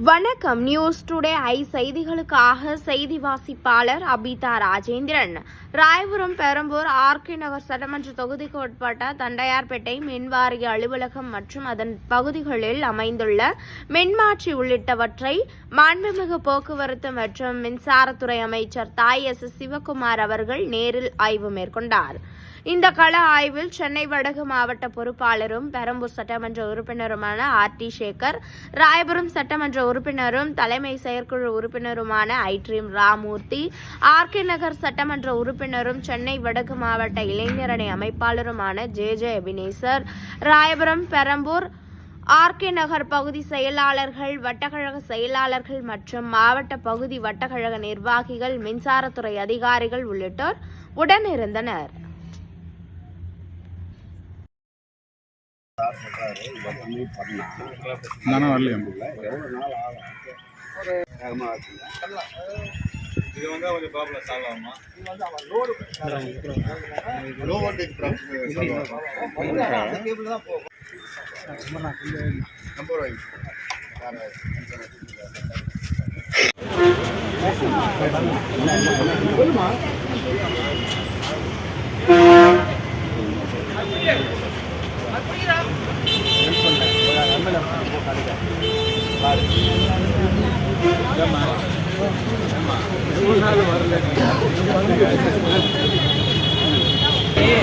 வணக்கம். News today I செய்திகளுக்காக செய்தி வாசிப்பாளர் அபிதா ராஜேந்திரன். ராயபுரம் பெரம்பூர் ஆர்கே நகர் சட்டமன்ற தொகுதிக்கு உட்பட்ட தண்டையார்பேட்டை மின்வாரிய அலுவலகம் மற்றும் அதன் பகுதிகளில் அமைந்துள்ள மின்மாற்றி உள்ளிட்டவற்றை மாண்புமிகு போக்குவரத்து மற்றும் மின்சாரத்துறை அமைச்சர் தாய் எஸ். சிவகுமார் அவர்கள் நேரில் ஆய்வு மேற்கொண்டார். இந்த கள ஆய்வில் சென்னை வடகு மாவட்ட பொறுப்பாளரும் பெரம்பூர் சட்டமன்ற உறுப்பினருமான ஆர். டி. சேகர் ராயபுரம் சட்டமன்ற உறுப்பினரும் தலைமை செயற்குழு உறுப்பினருமான ஐட்ரீம் ராமூர்த்தி ஆர்கே நகர் சட்டமன்ற உறுப்பினரும் சென்னை வடக்கு மாவட்ட இளைஞரணி அமைப்பாளருமான J J Abinesar Royapuram Perambur RK Nagar பகுதி செயலாளர்கள் வட்டக்கழக செயலாளர்கள் மற்றும் மாவட்ட பகுதி வட்டக்கழக நிர்வாகிகள் மின்சாரத்துறை அதிகாரிகள் உள்ளிட்டோர் உடனிருந்தனர் இதை பண்ணி வரலையா? எவ்வளோ நாள் ஆகும்? ஒரு வேகமாக இது வந்து கொஞ்சம் ப்ராப்ளம் சால்வ் ஆகுமா? லோ வோல்டேஜ் நம்பர் வாங்கி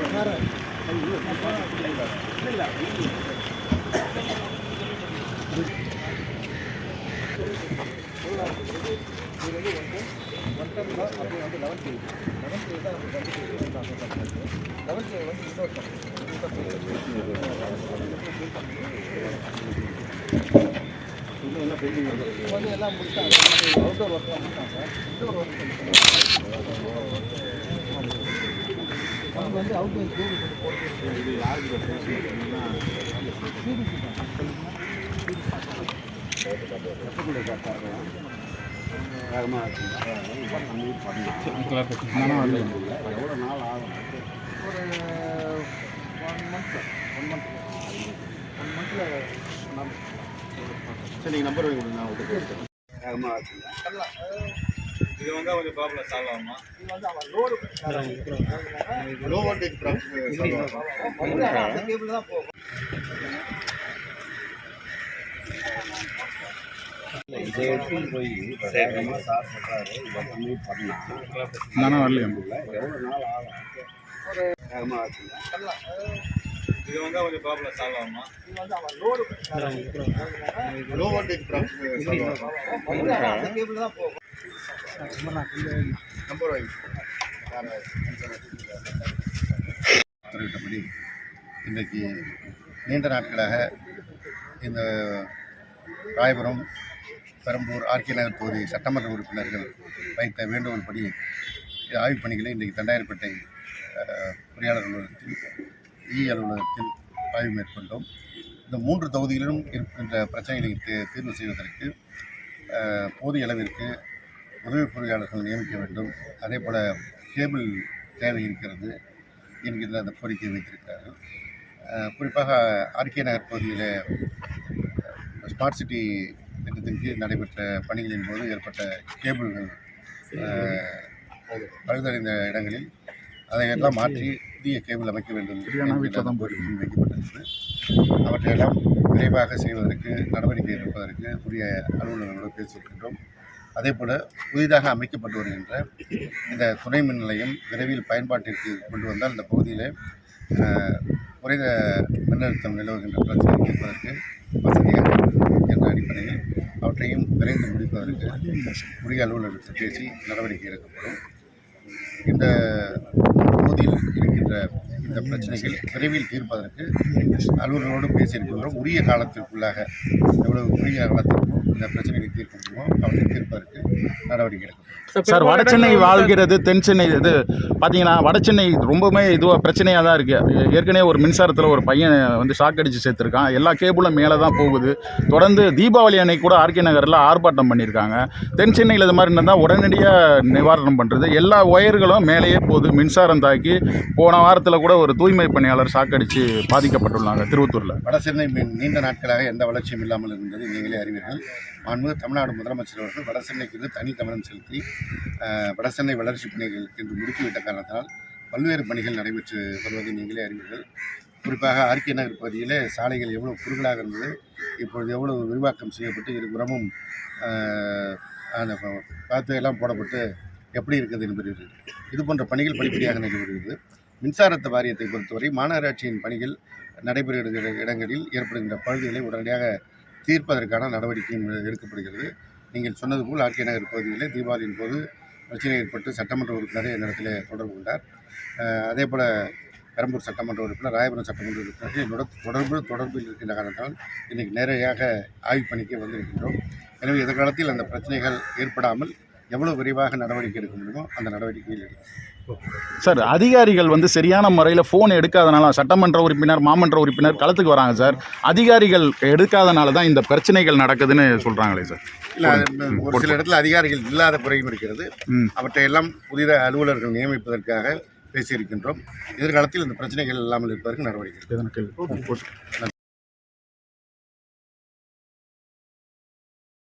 கிடையாது வேகமாக ஆச்சுங்க இதை பண்ணி பண்ணா இன்டோர் வரலையா எவ்வளோ நாள் ஆகும் ஒரு one month one month one மந்த்தில் சரி நீங்கள் நம்பர் கொடுங்க நான் உங்களுக்கு வேகமாக இது வந்து கொஞ்சம் ப்ராப்ளம் சால்வ் ஆகுமா லோ வோல்டேஜ் இதை எடுத்துன்னு போய் இப்போ வேகமாக சார் சொல்கிறாரு இதை பண்ணி பண்ணா நானும் வரலையா? எவ்வளோ நாள் ஆகும் ஒரு இது வந்து கொஞ்சம் ப்ராப்ளம் சால்வ் ஆகுமா லோ வோல்டேஜ் நம்பர் வாங்கி நம்பர் உத்தரவிட்டபடி இன்றைக்கு நீண்ட நாட்களாக இந்த ராயபுரம் பெரம்பூர் ஆர்கே நகர் தொகுதி சட்டமன்ற உறுப்பினர்கள் வைத்த வேண்டுகோள்படி ஆய்வுப் பணிகளை இன்றைக்கு தண்டாயிரப்பேட்டை பொறியாளர் அலுவலகத்தில் இ அலுவலகத்தில் ஆய்வு மேற்கொண்டோம். இந்த மூன்று தொகுதிகளிலும் இருக்கின்ற பிரச்சனைகளை தீர்வு செய்வதற்கு போதிய அளவிற்கு உதவி பொறியாளர்கள் நியமிக்க வேண்டும். அதே போல் கேபிள் தேவை இருக்கிறது. என்கின்ற அந்த கோரிக்கையை வைத்திருக்கிறார்கள். குறிப்பாக ஆர்கே நகர் பகுதியில் ஸ்மார்ட் சிட்டி திட்டத்தின் கீழ் நடைபெற்ற பணிகளின் போது ஏற்பட்ட கேபிள்கள் பழுதடைந்த இடங்களில் அதையெல்லாம் மாற்றி புதிய கேபிள் அமைக்க வேண்டும் கோரிக்கை வைக்கப்பட்டிருந்தது அவற்றையெல்லாம் விரைவாக செய்வதற்கு நடவடிக்கை எடுப்பதற்கு உரிய அலுவலர்களோடு பேசியிருக்கின்றோம். அதே போல் புதிதாக அமைக்கப்பட்டு வருகின்ற இந்த துணை மின் நிலையம் விரைவில் பயன்பாட்டிற்கு கொண்டு வந்தால் இந்த பகுதியில் குறைந்த மின்னழுத்தம் நிலவுகின்ற பிரச்சனை தீர்ப்பதற்கு வசதியாக என்ற அடிப்படையில் அவற்றையும் விரைந்து முடிப்பதற்கு உரிய அலுவலகத்தை பேசி நடவடிக்கை எடுக்கப்படும். இந்த பகுதியில் இருக்கின்ற இந்த பிரச்சனைகள் விரைவில் தீர்ப்பதற்கு அலுவலர்களோடு பேசியிருக்கின்றோம். உரிய காலத்திற்குள்ளாக எவ்வளவு உரிய காலத்திற்கும் இந்த பிரச்சனைகளை தீர்க்க முடியுமோ அவற்றை தீர்ப்பதற்கு நடவடிக்கை எடுக்கப்படும் சார் வட சென்னை வாழ்கிறது தென் சென்னை. இது பார்த்தீங்கன்னா வட சென்னை ரொம்பவுமே இதுவாக பிரச்சனையாக தான் இருக்குது ஏற்கனவே ஒரு மின்சாரத்தில் ஒரு பையன் வந்து ஷாக் அடித்து சேர்த்துருக்கான். எல்லா கேபிளும் மேலே தான் போகுது. தொடர்ந்து தீபாவளி அன்னைக்கு கூட ஆர்கே நகரில் ஆர்ப்பாட்டம் பண்ணியிருக்காங்க. தென் சென்னையில் இது மாதிரி இருந்தால் உடனடியாக நிவாரணம் பண்ணுறது எல்லா ஒயர்களும் மேலேயே போகுது. மின்சாரம் தாக்கி போன வாரத்தில் கூட ஒரு தூய்மை பணியாளர் ஷாக் அடித்து பாதிக்கப்பட்டுள்ளாங்க திருவத்தூரில். வடசென்னை நீண்ட நாட்களாக எந்த வளர்ச்சியும் இல்லாமல் இருந்தது நீங்களே அறிவீர்கள். மாண்பு தமிழ்நாடு முதலமைச்சர் அவர்கள் வடசென்னைக்கு வந்து தனி கவனம் செலுத்தி வடசென்னை வளர்ச்சி பணிகள் என்று முடுக்கிவிட்ட காரணத்தினால் பல்வேறு பணிகள் நடைபெற்று வருவதை நீங்களே அறிவீர்கள். குறிப்பாக ஆர்கே நகர் பகுதியில் சாலைகள் எவ்வளவு குறுகலாக இருந்தது இப்பொழுது எவ்வளவு விரிவாக்கம் செய்யப்பட்டு இருபுறமும் அந்த ப- பாத்துவையெல்லாம் போடப்பட்டு எப்படி இருக்குது என்பது இது போன்ற பணிகள் படிப்படியாக நடைபெறுகிறது மின்சாரத்து வாரியத்தை பொறுத்தவரை மாநகராட்சியின் பணிகள் நடைபெறுகிற இடங்களில் ஏற்படுகின்ற பழுதுகளை உடனடியாக தீர்ப்பதற்கான நடவடிக்கையும் எடுக்கப்படுகிறது. நீங்கள் சொன்னது போல் ஆர்கே நகர் பகுதியில் தீபாவளியின் போது பிரச்சனை ஏற்பட்டு சட்டமன்ற உறுப்பினரை என்னிடத்தில் தொடர்பு கொண்டார். அதே போல் பெரம்பூர் சட்டமன்ற உறுப்பினர் ராயபுரம் சட்டமன்ற உறுப்பினர் என்னோட தொடர்பு தொடர்பில் இருக்கின்ற காரணத்தால் இன்றைக்கு நேரடியாக ஆய்வு பணிக்கு வந்திருக்கின்றோம். எனவே எதிர்காலத்தில் அந்த பிரச்சனைகள் ஏற்படாமல் எவ்வளவு விரைவாக நடவடிக்கை எடுக்க முடியுமோ அந்த நடவடிக்கையில் எடுக்கும் சார் அதிகாரிகள் வந்து சரியான முறையில் ஃபோன் எடுக்காதனால சட்டமன்ற உறுப்பினர் மாமன்ற உறுப்பினர் களத்துக்கு வராங்க சார். அதிகாரிகள் எடுக்காதனால தான் இந்த பிரச்சனைகள் நடக்குதுன்னு சொல்கிறாங்களே சார். இல்லை ஒரு சில இடத்துல அதிகாரிகள் இல்லாத குறையும் இருக்கிறது. ம். அவற்றை எல்லாம் புதித அலுவலர்கள் நியமிப்பதற்காக பேசியிருக்கின்றோம். எதிர்காலத்தில் இந்த பிரச்சனைகள் இல்லாமல் இருப்பதற்கு நடவடிக்கை?